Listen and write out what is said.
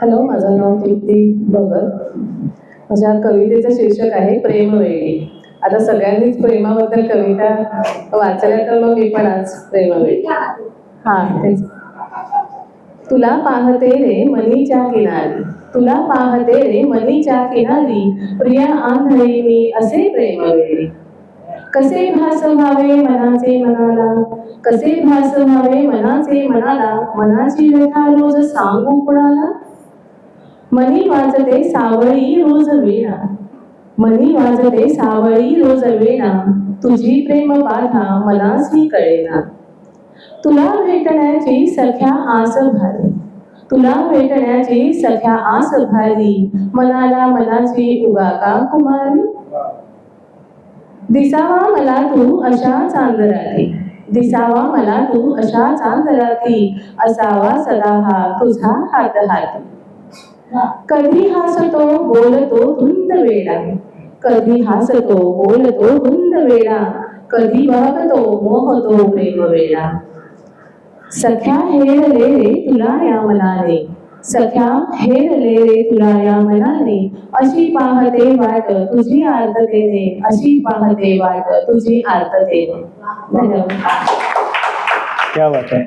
Hello माझं नाव तृप्ती भगत माझ्या कवितेचं शीर्षक आहे प्रेमवेळी आता सगळ्यांनीच प्रेमाबद्दल कविता वाचल्या तर मग मी पण आज प्रेमवेळी हा तेच. तुला पाहते रे मनीच्या किनारी. तुला पाहते रे मनीच्या किनारी. प्रिया आंधळी मी असे प्रेमवेळी कसे भास व्हावे मनाचे मनाला? कसे भास व्हावे मनाचे मनाला? मनाची व्यथा रोज सांगू कुणाला? मनी वाजते सावळी रोज वेळा मनी वाजते सावळी रोज वेळा तुझी प्रेम बाधा मनासी कळेना. तुला भेटण्याची सख्या आस भारी. तुला भेटण्याची सख्या आस भारी. मनाला मनाची उगा का कुमारी. दिसावा मला तू अशा चांदराती दिसावा मला तू अशा चांदराती असावा सदा हा तुझा हात हात. कधी हसतो बोलतो धुंद वेळा कधी हसतो बोलतो धुंद वेळा कधी बहकतो मोहतो प्रेम वेळा सख्या हेरले रे तुला या मनाने. सख्या हेरले रे तुला या मनाने. अशी पाहते वाट तुझी आर्ततेने अशी पाहते वाट तुझी आर्ततेने धन्यवाद. क्या बात है.